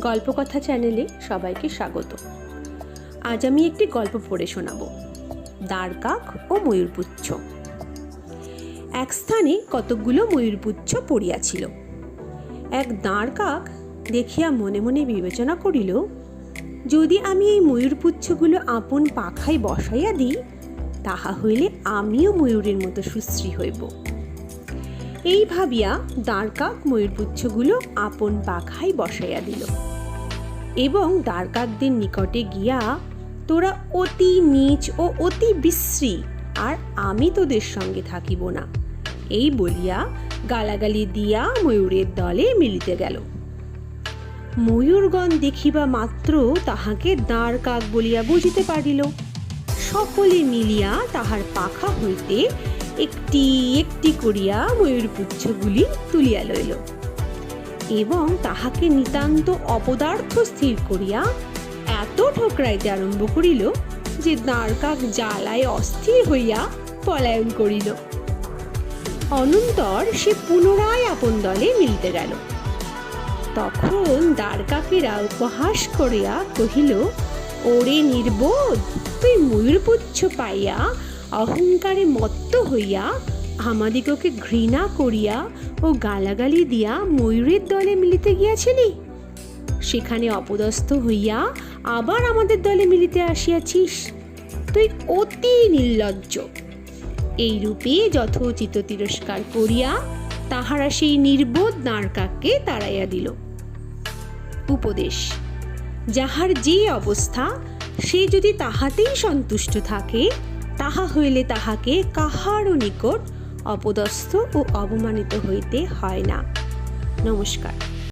গল্পকথা চ্যানেলে সবাইকে স্বাগত। আজ আমি একটি গল্প পড়ে শোনাব, দ্বারকাক ও ময়ূরপুচ্ছ। এক স্থানে কতকগুলো ময়ূরপুচ্ছ পড়িয়াছিল। এক দাঁড়কাক দেখিয়া মনে মনে বিবেচনা করিল, যদি আমি এই ময়ূরপুচ্ছগুলো আপন পাখায় বসাইয়া দিই, তাহা হইলে আমিও ময়ূরের মতো সুশ্রী হইব। এই ভাবিয়া দাঁড়কাক ময়ূরপুচ্ছগুলো আপন পাখায় বসাইয়া দিল। এবং দ্বারকাকদের নিকটে গিয়া, তোরা অতি নীচ ও অতি বিশ্রী, আর আমি তোদের সঙ্গে থাকিব না। এই বলিয়া গালাগালি দিয়া ময়ূরের দলে মিলিতে গেল। ময়ূরগণ দেখিবা মাত্র তাহাকে দাঁড় কাক বলিয়া বুঝিতে পারিল। সকলে মিলিয়া তাহার পাখা হইতে একটি একটি করিয়া ময়ূরপুচ্ছগুলি তুলিয়া লইল। এবং তাহাকে নিতান্ত অপদার্থ স্থির করিয়া এত ঠোকরাইতে আরম্ভ করিল যে দাঁড়কাক জ্বালায় অস্থির হইয়া পলায়ন করিল। অনন্তর সে পুনরায় আপন দলে মিলিতে গেল। তখন দ্বারকাকেরা উপহাস করিয়া কহিল, ওরে নির্বোধ, তুই ময়ূরপুচ্ছ পাইয়া অহংকারে মত্ত হইয়া আমাদিগকে ঘৃণা করিয়া ও গালাগালি দিয়া ময়ূরের দলে মিলিতে গিয়াছিলি? সেখানে অপদস্থ হইয়া আবার আমাদের দলে মিলিতে আসিয়াছিস। তুই অতি নির্লজ্জ। এই রূপে যথোচিত তিরস্কার করিয়া তাহারা সেই নির্বোধ নারকাককে তাড়াইয়া দিল। উপদেশ, যাহার যে অবস্থা সে যদি তাহাতেই সন্তুষ্ট থাকে তাহা হইলে তাহাকে কাহারও নিকট অপদস্থ ও অবমানিত হইতে হয় না। নমস্কার।